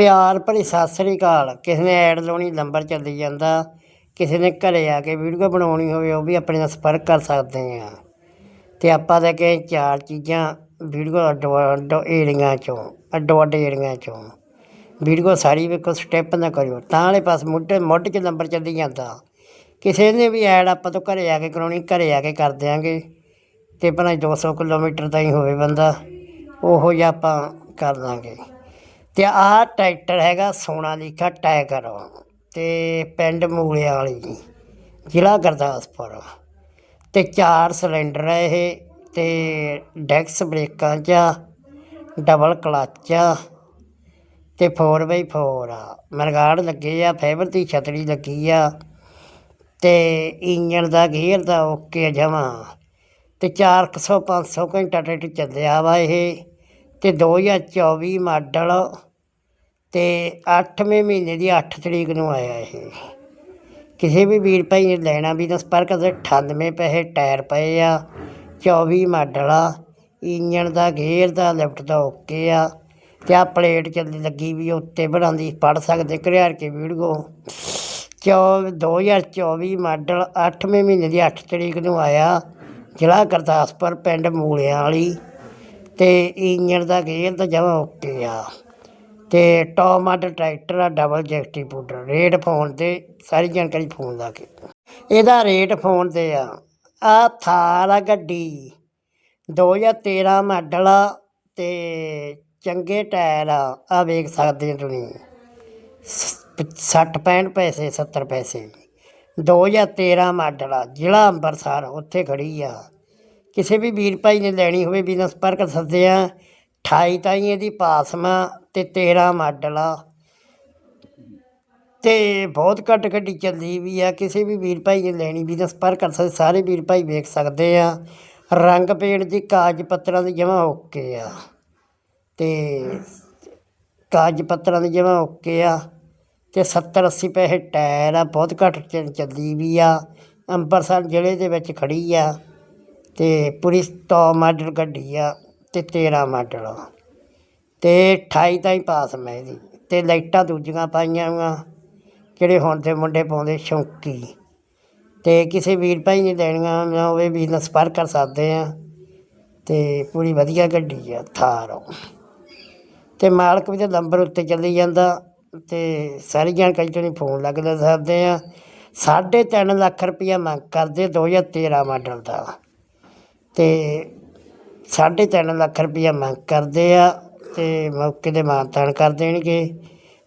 ਪਿਆਰ ਭਰੀ ਸਤਿ ਸ੍ਰੀ ਅਕਾਲ। ਕਿਸੇ ਨੇ ਐਡ ਲਾਉਣੀ, ਨੰਬਰ ਚੱਲੀ ਜਾਂਦਾ। ਕਿਸੇ ਨੇ ਘਰੇ ਆ ਕੇ ਵੀਡੀਓ ਬਣਾਉਣੀ ਹੋਵੇ, ਉਹ ਵੀ ਆਪਣੇ ਨਾਲ ਸੰਪਰਕ ਕਰ ਸਕਦੇ ਆ। ਤੇ ਆਪਾਂ ਲੈ ਕੇ ਚਾਰ ਚੀਜ਼ਾਂ ਵੀਡੀਓ ਅੱਡੋ ਅੱਡ ਏਰੀਆਂ ਚੋਂ, ਅੱਡੋ ਅੱਡ ਏਰੀਆਂ ਚੋਂ। ਵੀਡੀਓ ਸਾਰੀ ਵੇਖੋ ਸਟੈਪ ਨਾ ਕਰਿਓ। ਤਾਂ ਵਾਲੇ ਪਾਸ ਮੁੱਢ ਮੁੱਢ 'ਚ ਨੰਬਰ ਚੱਲੀ ਜਾਂਦਾ। ਕਿਸੇ ਨੇ ਵੀ ਐਡ ਆਪਾਂ ਤੋਂ ਘਰੇ ਆ ਕੇ ਕਰਾਉਣੀ, ਘਰੇ ਆ ਕੇ ਕਰ ਦਿਆਂਗੇ। ਤੇ ਭਲਾ 200 ਕਿਲੋਮੀਟਰ ਦਾ ਹੀ ਹੋਵੇ ਬੰਦਾ, ਉਹੋ ਜਿਹਾ ਆਪਾਂ ਕਰ ਦਾਂਗੇ। ਤੇ ਆਹ ਟਰੈਕਟਰ ਹੈਗਾ ਸੋਨਾਲੀਕਾ ਟਾਈਗਰ ਤੇ ਪਿੰਡ ਮੂਲਿਆਂ ਵਾਲੀ ਜ਼ਿਲ੍ਹਾ ਗੁਰਦਾਸਪੁਰ। ਤੇ ਚਾਰ ਸਿਲੰਡਰ ਹੈ ਇਹ ਤੇ ਡੈਕਸ ਬ੍ਰੇਕਾਂ 'ਚ ਆ, ਡਬਲ ਕਲੱਚ ਆ ਤੇ 4x4 ਆ। ਮਰਗਾੜ ਲੱਗੇ ਆ, ਫਾਈਬਰ ਦੀ ਛਤਰੀ ਲੱਗੀ ਆ ਤੇ ਇੰਜਣ ਦਾ ਗੇਅਰ ਦਾ ਓਕੇ ਜਮਾ। ਤੇ 400 500 ਘੰਟਾ ਟਰੈਕਟਰ ਚੱਲਿਆ ਵਾ ਇਹ। ਅਤੇ ਦੋ ਹਜ਼ਾਰ ਚੌਵੀ ਮਾਡਲ ਅਤੇ ਅੱਠਵੇਂ ਮਹੀਨੇ ਦੀ ਅੱਠ ਤਰੀਕ ਨੂੰ ਆਇਆ ਇਹ। ਕਿਸੇ ਵੀ ਵੀਰ ਭਾਈ ਨੇ ਲੈਣਾ ਵੀ ਤਾਂ ਸੰਪਰਕ ਕਰ 98 ਪੈਸੇ ਟਾਇਰ ਪਏ ਆ 24 ਮਾਡਲ ਆ, ਇੰਜਣ ਦਾ, ਗੇਅਰ ਦਾ, ਲਿਫਟ ਦਾ ਓਕੇ ਆ, ਤੇ ਆ ਪਲੇਟ ਚੱਲੀ ਲੱਗੀ ਵੀ ਉੱਤੇ ਬਣਾਉਂਦੀ ਪੜ ਸਕਦੇ, ਘਰਿਆਰ ਕੇ ਵੀਡੀਓ। ਚੌ 2024 ਮਾਡਲ ਅੱਠਵੇਂ ਮਹੀਨੇ ਦੀ ਅੱਠ ਤਰੀਕ ਨੂੰ ਆਇਆ, ਜ਼ਿਲ੍ਹਾ ਗੁਰਦਾਸਪੁਰ, ਪਿੰਡ ਮੂਲਿਆਂ ਵਾਲੀ। ਤੇ ਇੰਜਣ ਦਾ ਗੇਅਰ ਤਾਂ ਜਮਾ ਓਕੇ ਆ। ਤੇ ਟੌਪ ਮਾਡਲ ਟਰੈਕਟਰ ਆ, ਡਬਲ ਜੈਕਟੀ ਪੂਡਰ ਰੇਟ ਫੋਨ ਤੇ ਸਾਰੀ ਜਾਣਕਾਰੀ ਫੋਨ ਲਾ ਕੇ। ਇਹਦਾ ਰੇਟ ਫੋਨ ਤੇ ਆ। ਆ ਥਾਰ ਆ ਗੱਡੀ। 2013 ਮਾਡਲ ਆ ਤੇ ਚੰਗੇ ਟਾਇਰ ਆ। ਆ ਵੇਖ ਸਕਦੇ ਹੋ ਤੁਸੀਂ। 60 65 ਪੈਸੇ 70 ਪੈਸੇ। 2013 ਮਾਡਲ ਆ। ਜ਼ਿਲ੍ਹਾ ਅੰਮ੍ਰਿਤਸਰ ਉੱਥੇ ਖੜੀ ਆ। ਕਿਸੇ ਵੀ ਵੀਰ ਭਾਈ ਨੇ ਲੈਣੀ ਹੋਵੇ ਬਿਜ਼ਨਸ ਪਰ ਕਰ ਸਕਦੇ ਆ 28 ਤਾਈਂ ਇਹਦੀ ਪਾਸਮਾ ਅਤੇ 13 ਮਾਡਲ। ਆ ਅਤੇ ਬਹੁਤ ਘੱਟ ਗੱਡੀ ਚੱਲੀ ਵੀ ਆ, ਕਿਸੇ ਵੀ ਵੀਰ ਭਾਈ ਨੇ ਲੈਣੀ ਬਿਜ਼ਨਸ ਪਰ ਕਰ ਸਕਦੇ ਸਾਰੇ ਵੀਰ ਭਾਈ ਵੇਖ ਸਕਦੇ ਆ। ਰੰਗ ਪੇਂਟ ਦੀ ਕਾਗਜ਼ ਪੱਤਰਾਂ ਦੀ ਜਮ੍ਹਾਂ ਓਕੇ ਆ। ਅਤੇ ਕਾਗਜ਼ ਪੱਤਰਾਂ ਦੀ ਜਮ੍ਹਾਂ ਓਕੇ ਆ। ਅਤੇ 70 80 ਪੈਸੇ ਟਾਇਰ ਆ, ਬਹੁਤ ਘੱਟ ਚੱਲੀ ਵੀ ਆ। ਅੰਮ੍ਰਿਤਸਰ ਜ਼ਿਲ੍ਹੇ ਦੇ ਵਿੱਚ ਖੜੀ ਆ। ਅਤੇ ਪੂਰੀ ਸੌ ਮਾਡਲ ਗੱਡੀ ਆ ਅਤੇ 13 ਮਾਡਲ ਆ। ਤੇ 28 ਤਾਈਂ ਪਾਸ ਮੈਂ ਇਹਦੀ। ਅਤੇ ਲਾਈਟਾਂ ਦੂਜੀਆਂ ਪਾਈਆਂ ਵਾ ਜਿਹੜੇ ਹੁਣ ਦੇ ਮੁੰਡੇ ਪਾਉਂਦੇ ਸ਼ੌਂਕੀ। ਅਤੇ ਕਿਸੇ ਵੀਰ ਭਾਈ ਨੇ ਲੈਣੀਆਂ ਨਾ ਹੋਵੇ ਬਿਜ਼ਨਸ ਪਰ ਕਰ ਸਕਦੇ ਆ। ਅਤੇ ਪੂਰੀ ਵਧੀਆ ਗੱਡੀ ਆ, ਥਾਰ ਆ। ਤੇ ਮਾਲਕ ਵੀ ਤਾਂ ਨੰਬਰ ਉੱਤੇ ਚੱਲੀ ਜਾਂਦਾ ਅਤੇ ਸਾਰੀ ਜਾਣਕਾਰੀ ਤੁਹਾਨੂੰ ਫੋਨ ਲੱਗ ਲੈ ਸਕਦੇ ਆ। ਸਾਢੇ ਤਿੰਨ ਲੱਖ ਰੁਪਈਆ ਮੰਗ ਕਰਦੇ 2013 ਮਾਡਲ ਦਾ। ਤੇ ਸਾਢੇ ਤਿੰਨ ਲੱਖ ਰੁਪਈਆ ਮੰਗ ਕਰਦੇ ਆ ਅਤੇ ਮੌਕੇ ਤੇ ਮਾਨਤਾਨ ਕਰ ਦੇਣਗੇ।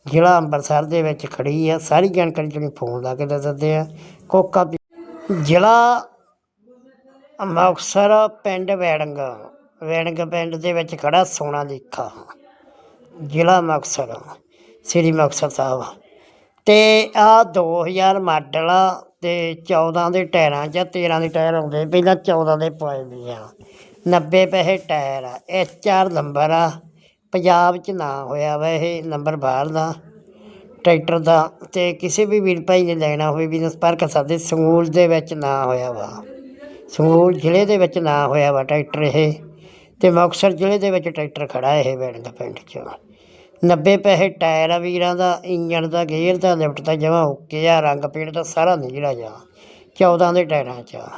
ਜ਼ਿਲ੍ਹਾ ਅੰਮ੍ਰਿਤਸਰ ਦੇ ਵਿੱਚ ਖੜ੍ਹੀ ਆ। ਸਾਰੀ ਜਾਣਕਾਰੀ ਤੁਹਾਨੂੰ ਫੋਨ ਲਾ ਕੇ ਦੱਸ ਦਿੰਦੇ ਆ। ਕੋਕਾ ਜ਼ਿਲ੍ਹਾ ਮੁਕਤਸਰ ਪਿੰਡ ਵੈੜੰਗ ਵੈੜੰਗ ਪਿੰਡ ਦੇ ਵਿੱਚ ਖੜਾ ਸੋਨਾ ਲੀਖਾ। ਜ਼ਿਲ੍ਹਾ ਮੁਕਤਸਰ ਸ੍ਰੀ ਮੁਕਤਸਰ ਸਾਹਿਬ। ਤੇ ਆ 2000 ਮਾਡਲ ਅਤੇ ਤੇ 14 ਦੇ ਟਾਇਰਾਂ 'ਚ ਆ, 13 ਦੇ ਟਾਇਰ ਆਉਂਦੇ ਪਹਿਲਾਂ 14 ਦੇ ਪਾਏ ਵੀ ਆ। 90 ਪੈਸੇ ਟਾਇਰ ਆ ਐਚ ਆਰ ਨੰਬਰ ਆ। ਪੰਜਾਬ 'ਚ ਨਾ ਹੋਇਆ ਵਾ ਇਹ ਨੰਬਰ ਬਾਹਰ ਦਾ ਟਰੈਕਟਰ ਦਾ ਅਤੇ ਕਿਸੇ ਵੀ ਵੀਰ ਭਾਈ ਨੇ ਲੈਣਾ ਹੋਵੇ ਬਿਜ਼ਨਸ ਪਰ ਕਰ ਸਕਦੇ ਸੰਗੂਲ ਦੇ ਵਿੱਚ ਨਾ ਹੋਇਆ ਵਾ। ਸੰਗਰੂਰ ਜ਼ਿਲ੍ਹੇ ਦੇ ਵਿੱਚ ਨਾ ਹੋਇਆ ਵਾ ਟਰੈਕਟਰ ਇਹ ਅਤੇ ਮੁਕਤਸਰ ਜ਼ਿਲ੍ਹੇ ਦੇ ਵਿੱਚ ਟਰੈਕਟਰ ਖੜਾ ਇਹ ਵੈਣ ਦਾ ਪਿੰਡ 'ਚ। 90 ਪੈਸੇ ਟਾਇਰ ਆ ਵੀਰਾਂ ਦਾ, ਇੰਜਣ ਦਾ, ਗੇਅਰ ਦਾ, ਲਿਫਟ ਦਾ, ਜਮਾ ਓਕੇ ਆ, ਰੰਗ ਪੇਂਟ ਦਾ ਸਾਰਾ ਨੀਲਾ ਜਾ। 14 ਦੇ ਟਾਇਰਾਂ 'ਚ ਆ।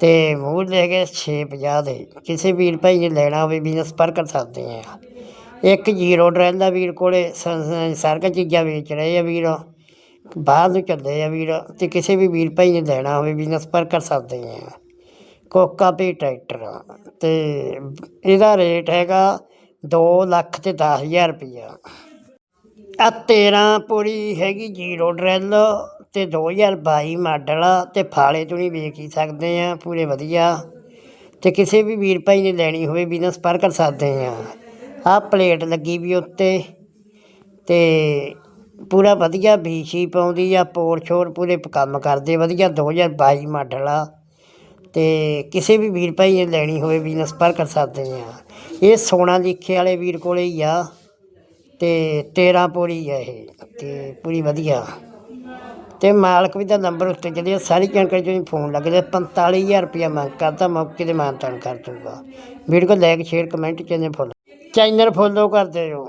ਤੇ ਮੂਲ ਲੈ ਕੇ 650 ਦੇ। ਕਿਸੇ ਵੀਰ ਭਾਈ ਨੇ ਲੈਣਾ ਹੋਵੇ ਬਿਜ਼ਨਸ ਪਰ ਕਰ ਸਕਦੇ ਆ। ਇੱਕ ਜ਼ੀਰੋ ਡਰੈਲ ਦਾ ਵੀਰ ਕੋਲੇ ਸਾਰੀਆਂ ਚੀਜ਼ਾਂ ਵੇਚ ਰਹੇ ਆ ਵੀਰ। ਬਾਹਰ ਨੂੰ ਚੱਲੇ ਆ ਵੀਰ, ਤੇ ਕਿਸੇ ਵੀ ਵੀਰ ਭਾਈ ਨੇ ਲੈਣਾ ਹੋਵੇ ਬਿਜ਼ਨਸ ਪਰ ਕਰ ਸਕਦੇ ਆ। ਕੋਕਾ ਪੀ ਟਰੈਕਟਰ ਆ। ਤੇ ਇਹਦਾ ਰੇਟ ਹੈਗਾ ਦੋ ਲੱਖ ਤੇ 10000 ਰੁਪਈਆ। ਆ 13 ਪੂਰੀ ਹੈਗੀ ਜ਼ੀਰੋ ਡਰੈਲ ਤੇ 2022 ਮਾਡਲ ਆ, ਤੇ ਫਾਲੇ ਤੋਂ ਨਹੀਂ ਵੇਖ ਹੀ ਸਕਦੇ ਆ, ਪੂਰੇ ਵਧੀਆ। ਤੇ ਕਿਸੇ ਵੀ ਵੀਰ ਭਾਈ ਨੇ ਲੈਣੀ ਹੋਵੇ ਬਿਜ਼ਨਸ ਪਰ ਕਰ ਸਕਦੇ ਆ। ਆ ਪਲੇਟ ਲੱਗੀ ਵੀ ਉੱਤੇ, ਤੇ ਪੂਰਾ ਵਧੀਆ ਬੀਸ਼ੀ ਪਾਉਂਦੀ ਆ, ਪੋਰ ਛੋਰ ਪੂਰੇ ਕੰਮ ਕਰਦੇ, ਵਧੀਆ 2022 ਮਾਡਲ ਆ। ਤੇ ਕਿਸੇ ਵੀ ਵੀਰ ਭਾਈ ਨੇ ਲੈਣੀ ਹੋਵੇ ਬਿਜ਼ਨਸ ਪਰ ਕਰ ਸਕਦੇ ਆ। ਇਹ ਸੋਨਾ ਲਿਖੇ ਵਾਲੇ ਵੀਰ ਕੋਲੇ ਹੀ ਆ ਤੇ 13 ਪੂਰੀ ਆ ਇਹ, ਤੇ ਪੂਰੀ ਵਧੀਆ। ਤੇ ਮਾਲਕ ਵੀ ਦਾ ਨੰਬਰ ਉੱਤੇ ਜਿਹੜੀ ਸਾਰੀ ਜਾਣਕਾਰੀ ਜਿਹੜੀ ਫੋਨ ਲੱਗਦੇ 45000 ਰੁਪਇਆ ਮੰਗ ਕਰਦਾ, ਮੌਕੇ ਤੇ ਮਾਨਤਾਨ ਕਰ ਦੂੰਗਾ video like share comment channel follow channel follow ਕਰ ਦਿਓ